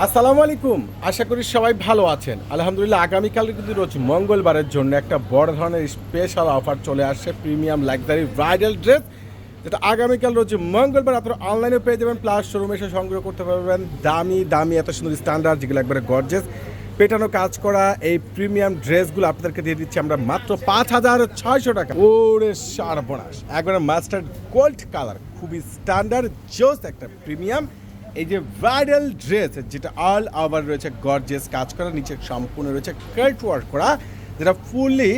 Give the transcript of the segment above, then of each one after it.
আসসালামু আলাইকুম। আশা করি সবাই ভালো আছেন। আলহামদুলিল্লাহ আগামীকাল কিন্তু রোজ মঙ্গলবারের জন্য একটা বড় ধরনের স্পেশাল অফার চলে আসছে প্রিমিয়াম লাক্সারি ব্রাইডাল ড্রেস যেটা আগামীকাল রোজ মঙ্গলবার আপনারা অনলাইনে পেয়ে যাবেন প্লাস শোরুমে এসে সংগ্রহ করতে পারবেন। দামি দামি, এত সুন্দর স্ট্যান্ডার্ড যেগুলো একবারে গর্জেস পেটানো কাজ করা এই প্রিমিয়াম ড্রেসগুলো আপনাদেরকে দিয়ে দিচ্ছি আমরা মাত্র পাঁচ হাজার ছয়শো টাকা। ওরে সর্বনাশ। একবারে মাস্টার্ড গোল্ড কালার খুবই স্ট্যান্ডার্ড জোস একটা প্রিমিয়াম এই যে ভাইরাল ড্রেস যেটা অল ওভার রয়েছে গর্জেস কাজ করা, নিচে সম্পূর্ণ রয়েছে কার্ট ওয়ার্ক করা, যেটা ফুললি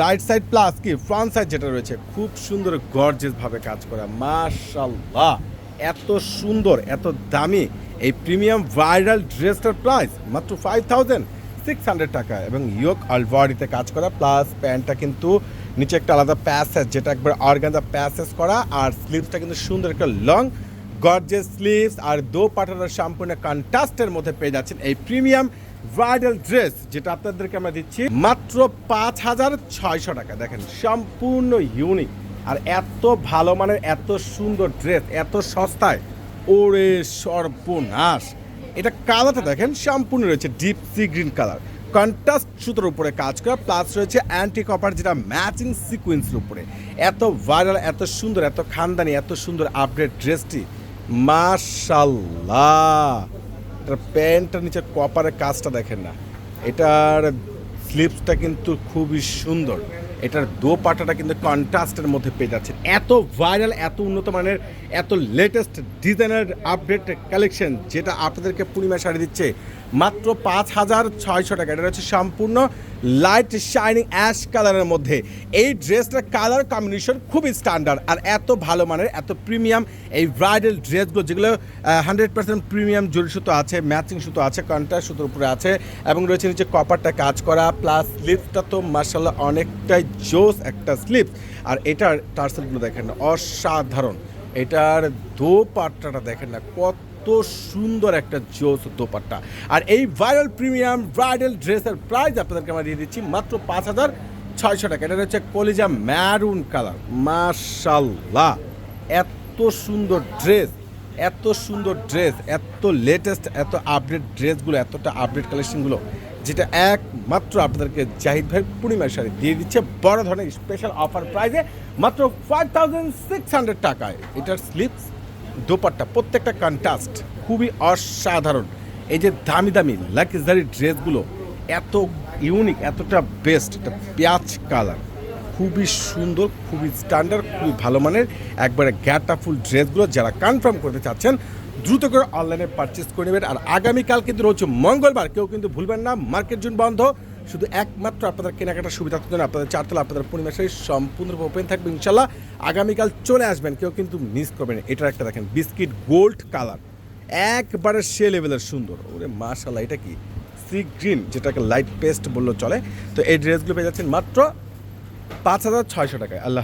রাইট সাইড প্লাস কি ফ্রন্ট সাইড যেটা রয়েছে, খুব সুন্দর গর্জেস ভাবে কাজ করা মাশাল্লাহ এত সুন্দর, এত দামি, এই প্রিমিয়াম ভাইরাল ড্রেসটার প্রাইস মাত্র ফাইভ থাউজেন্ড সিক্স হান্ড্রেড টাকা এবং ইয়োক আলভারিতে কাজ করা প্লাস প্যান্টটা কিন্তু নিচে একটা আলাদা প্যাসেজ যেটা একবার অর্গানজা প্যাসেজ করা, আর স্লিভসটা কিন্তু সুন্দর একটা লং গর্জেস স্লিভস আর দো পাটার সম্পূর্ণ কন্ট্রাস্টের মধ্যে পেয়ে যাচ্ছেন এই প্রিমিয়াম ব্রাইডাল ড্রেস যেটা আপনাদেরকে আমরা দিচ্ছি মাত্র পাঁচ হাজার ছয়শো টাকা। দেখেন, সম্পূর্ণ ইউনিক আর এত ভালো মানের, এত সুন্দর ড্রেস এত সস্তায়। ওরে সর্বনাশ। এটা কালারটা দেখেন, সম্পূর্ণ রয়েছে deep sea green colour contrast সুতোর উপরে কাজ করা প্লাস রয়েছে অ্যান্টি কপার যেটা ম্যাচিং সিকুয়েন্সের উপরে। এত ভাইরাল এত সুন্দর, এত খানদানি, এত সুন্দর আপডেট ড্রেসটি মাশাল্লাহ। এটার প্যান্টটার নিচে কপারের কাজটা দেখেন না। এটার স্লিপসটা কিন্তু খুবই সুন্দর। এটার দোপাটাটা কিন্তু কন্ট্রাস্টের মধ্যে পেয়ে যাচ্ছে এত ভাইরাল এত উন্নত মানের, এত লেটেস্ট ডিজাইনার আপডেট কালেকশন যেটা আপনাদেরকে পূর্ণিমা শাড়ি দিচ্ছে। মাত্র পাঁচ হাজার ছয়শো টাকা। এটা হচ্ছে সম্পূর্ণ লাইট শাইনিং অ্যাশ কালারের মধ্যে। এই ড্রেসটার কালার কম্বিনেশন খুবই স্ট্যান্ডার্ড আর এত ভালো মানের, এত প্রিমিয়াম এই ব্রাইডাল ড্রেসগুলো যেগুলো হান্ড্রেড পার্সেন্ট প্রিমিয়াম জরি সুতো আছে ম্যাচিং সুতো আছে কন্ট্রাস্ট সুতোর উপরে আছে এবং রয়েছে নিচে কপারটা কাজ করা প্লাস স্লিপসটা তো মার্শাল্লাহ অনেকটাই জোস একটা স্লিপস আর এটার টার্সেলগুলো দেখেন, অসাধারণ। এটার দোপাট্টাটা দেখেন না, কত সুন্দর একটা জোস দোপাট্টা। আর এই ভাইরাল প্রিমিয়াম ব্রাইডাল ড্রেসের প্রাইস আপনাদেরকে আমরা দিয়ে দিচ্ছি মাত্র পাঁচ হাজার ছয়শো টাকা। এটা হচ্ছে কলিজা ম্যারুন কালার মাশাল্লাহ এত সুন্দর ড্রেস এত সুন্দর ড্রেস এত লেটেস্ট এত আপডেট ড্রেসগুলো এতটা আপডেট কালেকশনগুলো যেটা একমাত্র আপনাদেরকে জাহিদ ভাই পূর্ণিমার শাড়ি দিয়ে দিচ্ছে। বড় ধরনের স্পেশাল অফার প্রাইজে মাত্র ফাইভ থাউজেন্ড সিক্স হান্ড্রেড টাকায়। এটার স্লিপস দোপাট্টা, প্রত্যেকটা কন্টাস্ট খুবই অসাধারণ। এই যে দামি দামি লাক্সারি ড্রেসগুলো এত ইউনিক এতটা বেস্ট এটা পেঁয়াজ কালার খুবই সুন্দর, খুবই স্ট্যান্ডার্ড খুবই ভালো মানের একবারে গ্যাটাফুল ড্রেসগুলো যারা কনফার্ম করতে চাচ্ছেন, দ্রুত করে অনলাইনে পারচেস করে নেবেন। আর আগামীকাল কিন্তু রয়েছে মঙ্গলবার, কেউ কিন্তু ভুলবেন না মার্কেট জুন বন্ধ। শুধু একমাত্র আপনাদের কেনাকাটার সুবিধার জন্য আপনাদের চারতলা, আপনাদের পরিবেশে সম্পূর্ণরূপে ওপেন থাকবে ইনশাল্লাহ। আগামীকাল চলে আসবেন, কেউ কিন্তু মিস করবেন। এটার একটা দেখেন বিস্কিট গোল্ড কালার একবারে সে লেভেলের সুন্দর। ওরে মাশাল্লাহ এটা কি? সি গ্রিন যেটাকে লাইট পেস্ট বললেও চলে। তো এই ড্রেসগুলো পেয়ে যাচ্ছেন মাত্র পাঁচ হাজার ছয়শো টাকায় আল্লাহ